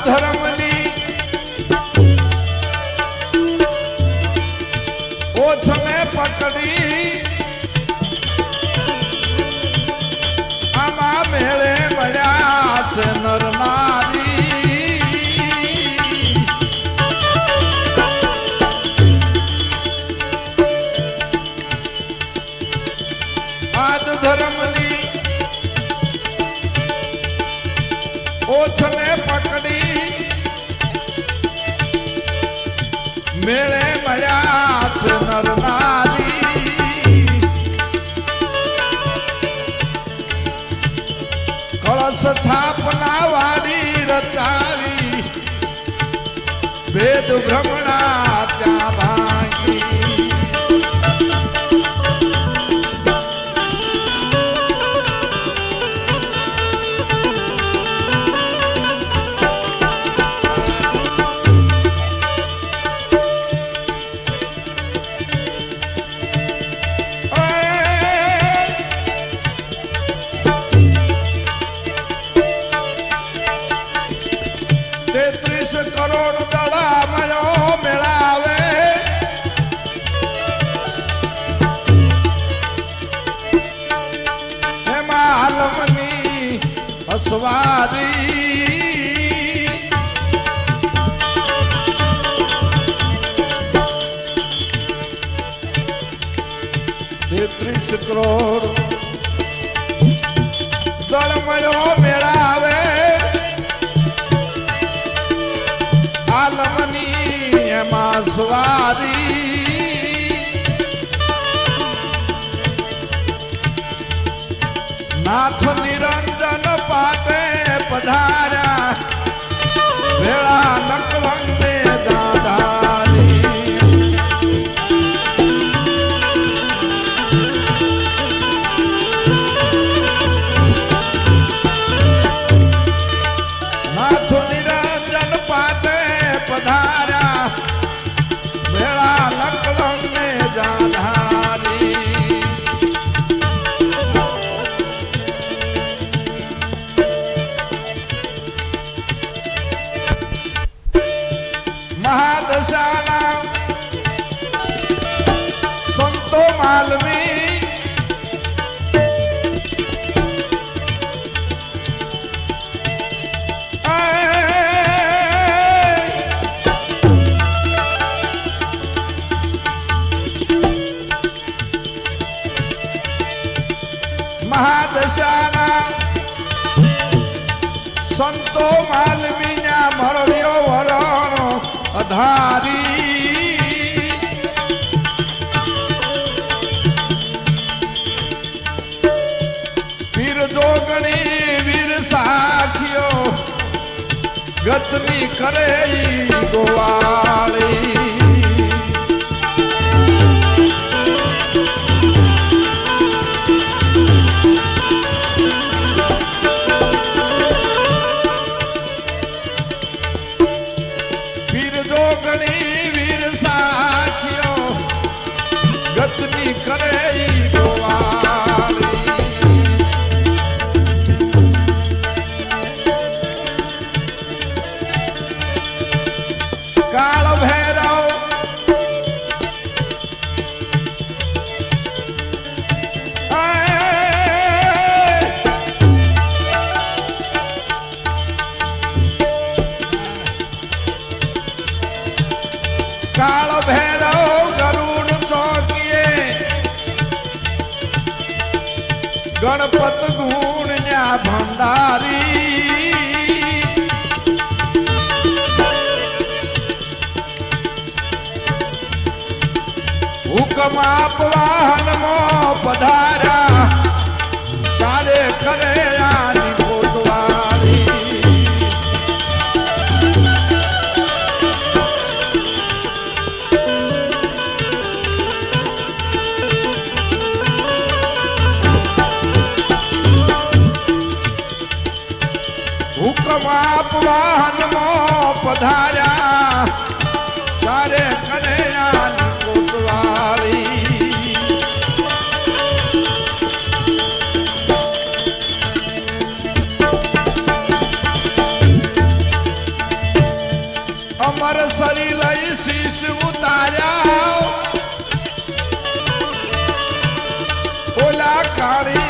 ધર્મની ઓછને પકડી આમાં મેળે મળ્યા છે નર નારી આદ ધર્મની ઓછને મેળે મળ્યા છે નર. કળશ સ્થાપના વાળી રચાવી. ભેદ ભ્રમણા કરોડ. દળમયો મેળાવે. આલમની એમાં સવારી. નાથ નિરંજન પાટે પધાર્યા. વેળા નકલંગે મહાદશાના સંતો માલવી. મહાદશાના સંતો માલવીના મળ્યો અધારી. વીર જોગણી વીર સાખીઓ ગતની કરે ગોવાળી. હુકમ આપવા હનમો પધારા. સારે કરે હુકમ આપવા હનમો પધાર્યા Kali.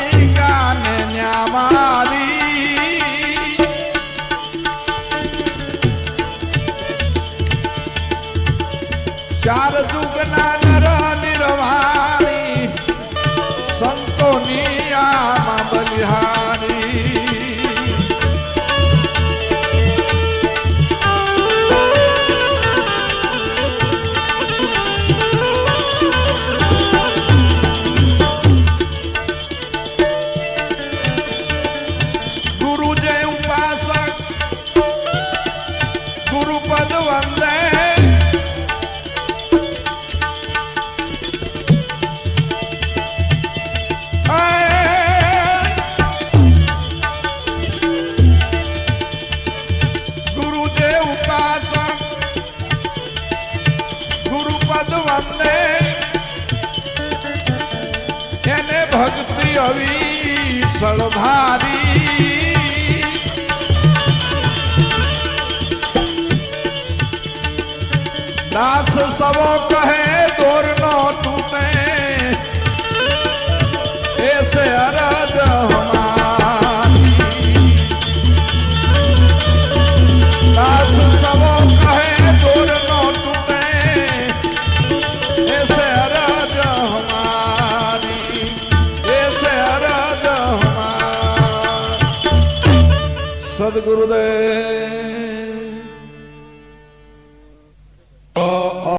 અવિસળ સળભારી દાસ સવો કહે, દોર નો તૂટે. એસે અરજ દાસ સવો કહે, દોર નો તૂટે. એસે सदगुरुदेव